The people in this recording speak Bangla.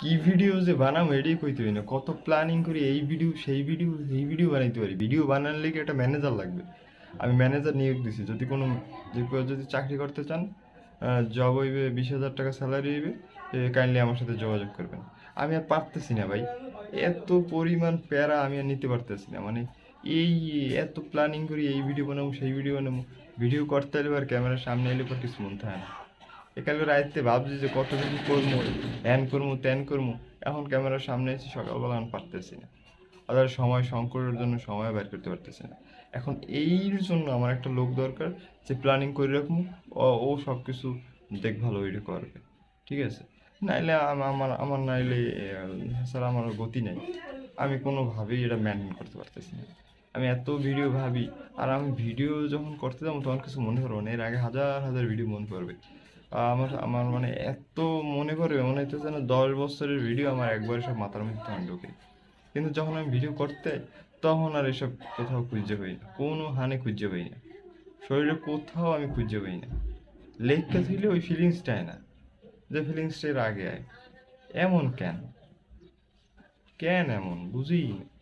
কি ভিডিও যে বানাবো এটাই কইতে পারি না। কত প্ল্যানিং করি, এই ভিডিও সেই ভিডিও এই ভিডিও বানাইতে পারি। ভিডিও বানানোর লেগে একটা ম্যানেজার লাগবে। আমি ম্যানেজার নিয়োগ দিছি। যদি কোনো, যে কেউ যদি চাকরি করতে চান জব হইবে, বিশ হাজার টাকা স্যালারি হইবে কাইন্ডলি আমার সাথে যোগাযোগ করবেন। আমি আর পারতেছি না ভাই। এত পরিমাণ প্যারা আমি আর নিতে পারতেছি না। মানে এই এত প্ল্যানিং করি, এই ভিডিও বানাবো, সেই ভিডিও বানাবো। ভিডিও করতে এলে আর ক্যামেরার সামনে এলে পর কিছু মন থাকে না। একালে রাইতে ভাবছি যে কত কিছু করব হ্যান করব ত্যান করব এখন ক্যামেরার সামনে এসে সকালবেলা আমি পারতেছি না। আদার সময় সংকটের জন্য সময় বের করতে পারতেছি না। এখন এইর জন্য আমার একটা লোক দরকার যে প্ল্যানিং করে রাখব ও- সব কিছু দেখভাল ওইটা করবে। ঠিক আছে? নাইলে আমার আমার নাইলে স্যার আমার গতি নেই। আমি কোনোভাবেই এটা মেনটেন করতে পারতেছি না। আমি এত ভিডিও ভাবি, আর আমি ভিডিও যখন করতে যাব, তখন কিছু মনে করব না। এর আগে হাজার হাজার ভিডিও মনে পড়বে। আমার আমার মানে এত মনে করবে মনে হচ্ছে যেন দশ বছরের ভিডিও আমার একবার সব মাথার মধ্যে তখন ঢোকে। কিন্তু যখন আমি ভিডিও করতে, তখন আর এসব কোথাও খুঁজে পাই না, কোনো হানে খুঁজে পাই না। শরীরে কোথাও আমি খুঁজে পাই না। লেখকে থাকলে ওই ফিলিংসটাই না, যে ফিলিংসটা এর আগে আয়। এমন কেন? কেন এমন? বুঝি না।